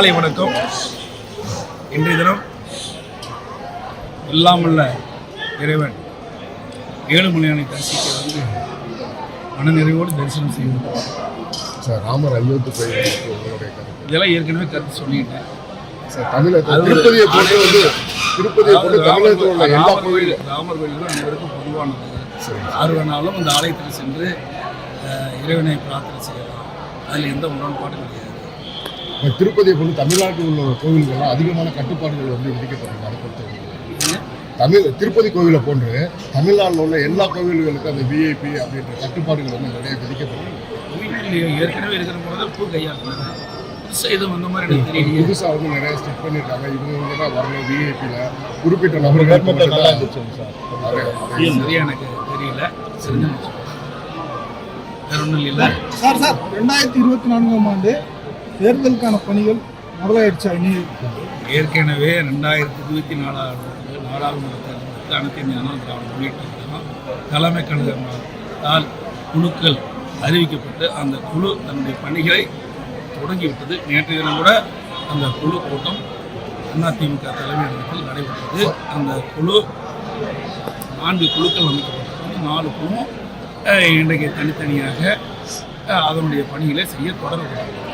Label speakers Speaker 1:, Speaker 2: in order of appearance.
Speaker 1: காலை வணக்கம். இன்றைய தினம் இல்லாமல்ல இறைவன் ஏழுமலையானை தரிசிக்க வந்து மனநிறைவோடு தரிசனம் செய்து
Speaker 2: சார் ராமர் அயோத்தி கோயில் பற்றி உங்களுடைய கருத்து.
Speaker 1: இதெல்லாம் ஏற்கனவே கருத்து சொல்லிட்டேன்.
Speaker 2: சார் தமிழக திருப்பதியை போட்டு வந்து திருப்பதியை போட்டு
Speaker 1: அதாவது
Speaker 2: தமிழகத்தில் உள்ள எல்லா
Speaker 1: ராமர் கோயில் ராமர் கோயில் தான் அனைவருக்கும் பொதுவானது. யார் வேணாலும் அந்த ஆலயத்தில் சென்று இறைவனை பிரார்த்தனை செய்யலாம். அதில் எந்த முரண்பாடும் கிடையாது.
Speaker 2: திருப்பதியை போட்டு தமிழ்நாட்டில் உள்ள கோவில்கள்லாம் அதிகமான கட்டுப்பாடுகள் வந்து விதிக்கப்பட்டிருக்கு. அதை பொறுத்த வரைக்கும்.
Speaker 1: இது
Speaker 2: தமிழ் திருப்பதி கோவிலை போன்று தமிழ்நாட்டில் உள்ள எல்லா கோவில்களுக்கும் அந்த விஐபி அப்படின்ற கட்டுப்பாடுகள் வந்து நிறைய விதிக்கப்பட்டிருக்கு.
Speaker 1: ஏற்கனவே இருக்கிற போது பூ கையாளுறது புதுசாக வந்த
Speaker 2: நிறைய ஸ்டெப் பண்ணியிருக்காங்க. இவங்க இவங்க தான் வரணும் விஐபியில் குறிப்பிட்ட நபர்கள்
Speaker 1: சரியா எனக்கு தெரியல. தெரிஞ்சு வேற ஒன்றும் இல்லை
Speaker 3: சார் சார் ரெண்டாயிரத்தி இருபத்தி நான்காம் ஆண்டு தேர்தலுக்கான பணிகள் முதலாயிடுச்சா இனி
Speaker 1: ஏற்கனவே ரெண்டாயிரத்தி இருபத்தி நாலாவது நாலாவது தேர்தலுக்கு அனைத்து இந்திய அண்ணா திராவிட முன்னேற்ற தலைமை கழகத்தால் குழுக்கள் அறிவிக்கப்பட்டு அந்த குழு தன்னுடைய பணிகளை தொடங்கிவிட்டது. நேற்று தினம் கூட அந்த குழு கூட்டம் அதிமுக தலைமையகத்தில் நடைபெற்றது. அந்த குழு நான்கு குழுக்கள் அமைக்கப்பட்டிருக்கிறது. நாலு குழுவும் இன்றைக்கு தனித்தனியாக அதனுடைய பணிகளை செய்ய தொடர்பு